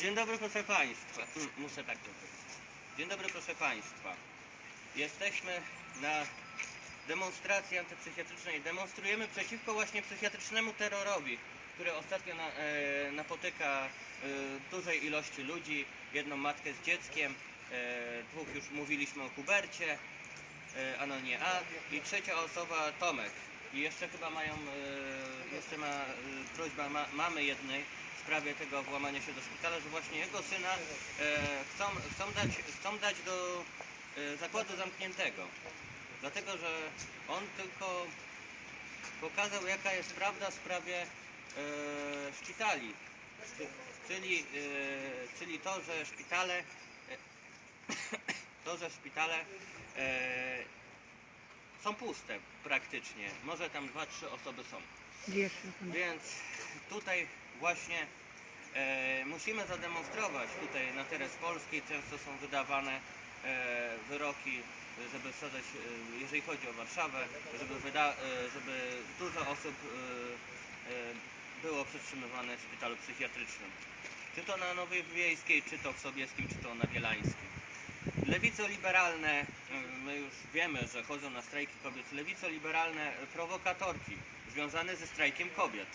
Dzień dobry proszę Państwa. Mm, Muszę tak powiedzieć. Dzień dobry proszę Państwa. Jesteśmy na demonstracji antypsychiatrycznej. Demonstrujemy przeciwko właśnie psychiatrycznemu terrorowi, który ostatnio na, e, napotyka e, dużej ilości ludzi. Jedną matkę z dzieckiem, e, dwóch już mówiliśmy o Hubercie, e, Anonie A i trzecia osoba Tomek. I jeszcze chyba mają, e, jeszcze ma e, prośba ma, mamy jednej sprawie tego włamania się do szpitala, że właśnie jego syna e, chcą, chcą, dać, chcą dać do e, zakładu zamkniętego. Dlatego, że on tylko pokazał jaka jest prawda w sprawie e, szpitali. Czyli, czyli to, że szpitale to, że szpitale są puste praktycznie. Może tam dwa, trzy osoby są. Więc tutaj właśnie e, musimy zademonstrować tutaj na teren Polski często są wydawane e, wyroki, żeby wsadzać, e, jeżeli chodzi o Warszawę, żeby, wyda, e, żeby dużo osób e, e, było przetrzymywane w szpitalu psychiatrycznym. Czy to na Nowej Wiejskiej, czy to w Sobieskim, czy to na Bielańskim. Lewicoliberalne, y, my już wiemy, że chodzą na strajki kobiet, lewicoliberalne prowokatorki związane ze strajkiem kobiet.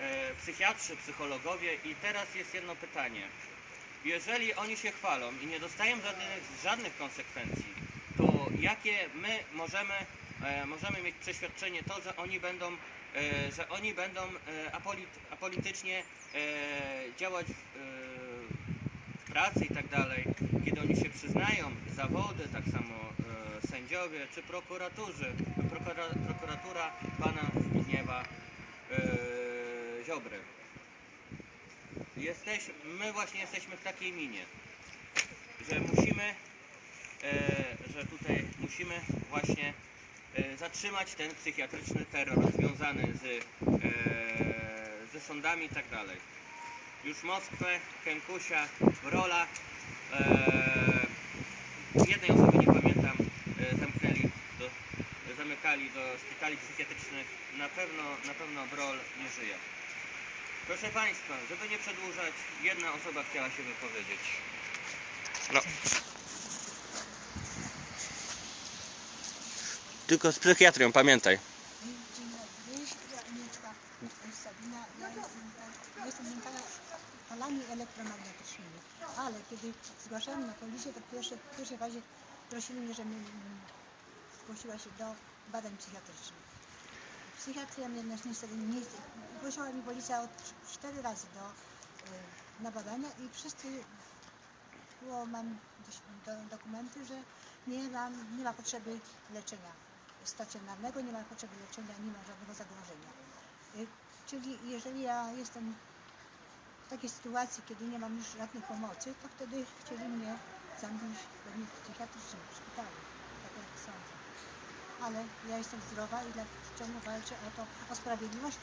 E, Psychiatrzy, psychologowie i teraz jest jedno pytanie. Jeżeli oni się chwalą i nie dostają żadnych, żadnych konsekwencji, to jakie my możemy, e, możemy mieć przeświadczenie to, że oni będą, e, że oni będą apolit, apolitycznie działać w, pracy i tak dalej, kiedy oni się przyznają zawody, tak samo sędziowie czy prokuratorzy, prokura, prokuratura pana Zbigniewa Ziobry. Jesteś, my właśnie jesteśmy w takiej minie, że musimy, e, że tutaj musimy właśnie e, zatrzymać ten psychiatryczny terror związany z, e, ze sądami i tak dalej. Już Moskwę, Kękusia, Rola, e, jednej osoby nie pamiętam, e, zamknęli do, zamykali do szpitali psychiatrycznych. Na pewno, na pewno Brol nie żyje. Proszę Państwa, żeby nie przedłużać, jedna osoba chciała się wypowiedzieć. No. Tylko z psychiatrią, pamiętaj. Dzień dobry, ja Anieczka Sabina. Ja jestem, ja jestem nękana falami elektromagnetycznymi, ale kiedy zgłaszałam na policję, to w pierwszej, w pierwszej fazie prosili mnie, żebym zgłosiła się do badań psychiatrycznych. Psychiatria mnie niestety nie... Zgłosiła mi policja od cztery razy do, y, na badania i wszyscy było, mam do, dokumenty, że nie, mam, nie ma potrzeby leczenia stacjonarnego, nie ma potrzeby leczenia, nie ma żadnego zagrożenia. Y, Czyli jeżeli ja jestem w takiej sytuacji, kiedy nie mam już żadnej pomocy, to wtedy chcieli mnie zamknąć w psychiatrycznym szpitalu. Ale ja jestem zdrowa i dlaczego walczę o to, o sprawiedliwość